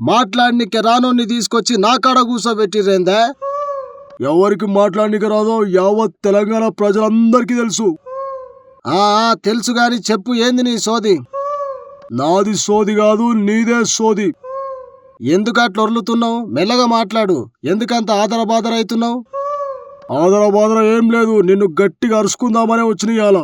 మాట్లాడినికే రానోని తీసుకొచ్చి నా కాడ కూర్చోబెట్టిరేందా ఎవరికి మాట్లాడినిక రాదో యావత్ తెలంగాణ ప్రజలందరికీ తెలుసు. ఆ తెలుసు గాని చెప్పు ఏంది నీ సోది? నాది సోది కాదు నీదే సోది. ఎందుకు అట్లా ఒర్లుతున్నావు మెల్లగా మాట్లాడు. ఎందుకంత ఆదరబాదర అవుతున్నావు ఆదరబాదర ఏం లేదు నిన్ను గట్టిగా అరుచుకుందామనే వచ్చిన ఇవాళ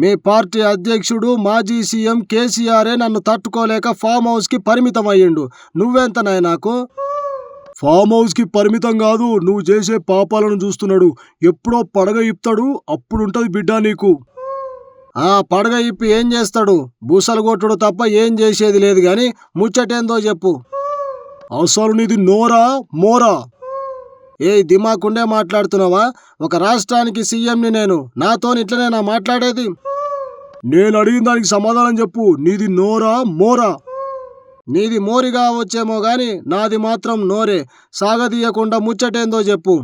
మీ పార్టీ అధ్యక్షుడు మాజీ సీఎం కేసీఆరే నన్ను తట్టుకోలేక ఫామ్ హౌస్కి పరిమితం అయ్యిండు నువ్వెంత నాయ నాకు? ఫామ్ హౌస్కి పరిమితం కాదు నువ్వు చేసే పాపాలను చూస్తున్నాడు. ఎప్పుడో పడగ ఇప్తాడు అప్పుడుంటది బిడ్డ నీకు. ఆ పడగ ఇప్పి ఏం చేస్తాడు? బూసలు కొట్టుడు తప్ప ఏం చేసేది లేదు కానీ ముచ్చటేందో చెప్పు. అసలు నీది నోరా మోరా? ఏ దిమాకుండే మాట్లాడుతున్నావా? ఒక రాష్ట్రానికి సీఎంని నేను. నాతో ఇట్లనే నా మాట్లాడేది. నేను అడిగిన దానికి సమాధానం చెప్పు. నీది నోరా మోరా? నీది మోరిగా వచ్చేమో గాని నాది మాత్రం నోరే. సాగదీయకుండా ముచ్చటేందో చెప్పు.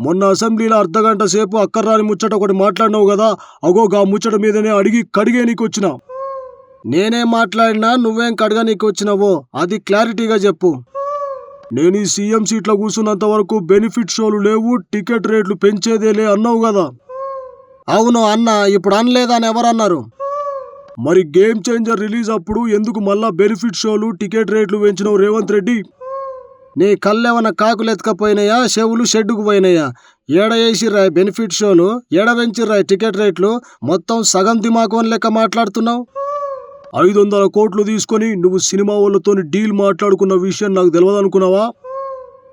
మొన్న అసెంబ్లీలో అర్ధగంట సేపు అక్కర్రాని ముచ్చట ఒకటి మాట్లాడినావు కదా అగో గా ముచ్చట మీదనే అడిగి కడిగే నీకు వచ్చినా నేనేం మాట్లాడినా నువ్వేం కడగా నీకు వచ్చినావో అది క్లారిటీగా చెప్పు. నేను ఈ సీఎం సీట్లో కూర్చున్నంత వరకు బెనిఫిట్ షోలు లేవు టికెట్ రేట్లు పెంచేదేలే అన్నావు కదా. అవును అన్న ఇప్పుడు అనలేదని ఎవరన్నారు? మరి గేమ్ చేంజర్ రిలీజ్ అప్పుడు ఎందుకు మళ్ళా బెనిఫిట్ షోలు టికెట్ రేట్లు పెంచినావు రేవంత్ రెడ్డి? నీ కళ్ళేమన్నా కాకులు ఎత్తుకపోయినాయా చెవులు షెడ్డుకు పోయినాయా? ఏడ వేసిర్రా బెనిఫిట్ షోలు ఏడ పెంచిర్రా టికెట్ రేట్లు? మొత్తం సగం దిమాకోన్ లెక్క మాట్లాడుతున్నావు? ఐదు వందల కోట్లు తీసుకొని నువ్వు సినిమా వాళ్ళతో డీల్ మాట్లాడుకున్న విషయం నాకు తెలియదు అనుకున్నావా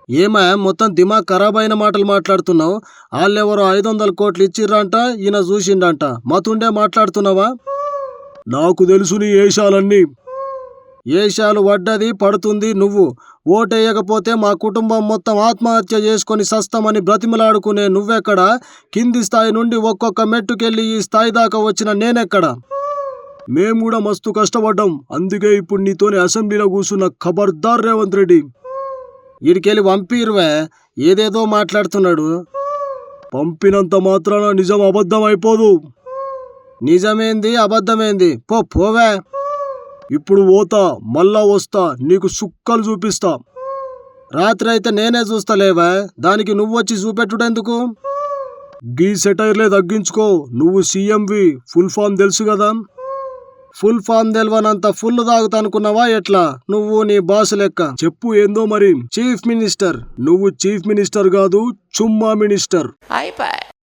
ఏమా మొత్తం దిమాగ్ ఖరాబ్ అయిన మాటలు మాట్లాడుతున్నావు? వాళ్ళెవరో ఐదు వందల కోట్లు ఇచ్చిర్రంట ఈయన చూసిండంట. మతుండే మాట్లాడుతున్నావా? నాకు తెలుసు నీ ఏషాలన్నీ. ఏషాలు వడ్డది పడుతుంది నువ్వు. ఓటేయకపోతే మా కుటుంబం మొత్తం ఆత్మహత్య చేసుకొని సస్తమని బ్రతిమలాడుకునే నువ్వెక్కడ? కింది స్థాయి నుండి ఒక్కొక్క మెట్టుకెళ్ళి ఈ స్థాయి దాకా వచ్చిన నేనెక్కడ? మేము కూడా మస్తు కష్టపడ్డాం. అందుకే ఇప్పుడు నీతోని అసెంబ్లీలో కూర్చున్న ఖబర్దార్ రేవంత్ రెడ్డి. వీడికెళ్ళి పంపిరువే ఏదేదో మాట్లాడుతున్నాడు. పంపినంత మాత్రాన నిజం అబద్ధం అయిపోదు నిజమేంది అబద్ధమేంది? పో పోవే. ఇప్పుడు పోతా మళ్ళా వస్తా నీకు సుక్కలు చూపిస్తా. రాత్రి అయితే నేనే చూస్తలేవా దానికి నువ్వు వచ్చి చూపెట్టుడెందుకు? గీ సెటైర్లే తగ్గించుకో నువ్వు సీఎంవి ఫుల్ ఫామ్ తెలుసు కదా? ఫుల్ ఫామ్ తెలవనంత ఫుల్ తాగుతానుకున్నావా ఎట్లా? నువ్వు నీ బాస్ లెక్క. చెప్పు ఏందో మరి. Chief minister. నువ్వు చీఫ్ మినిస్టర్ కాదు చుమ్మా మినిస్టర్. అయిపోయి.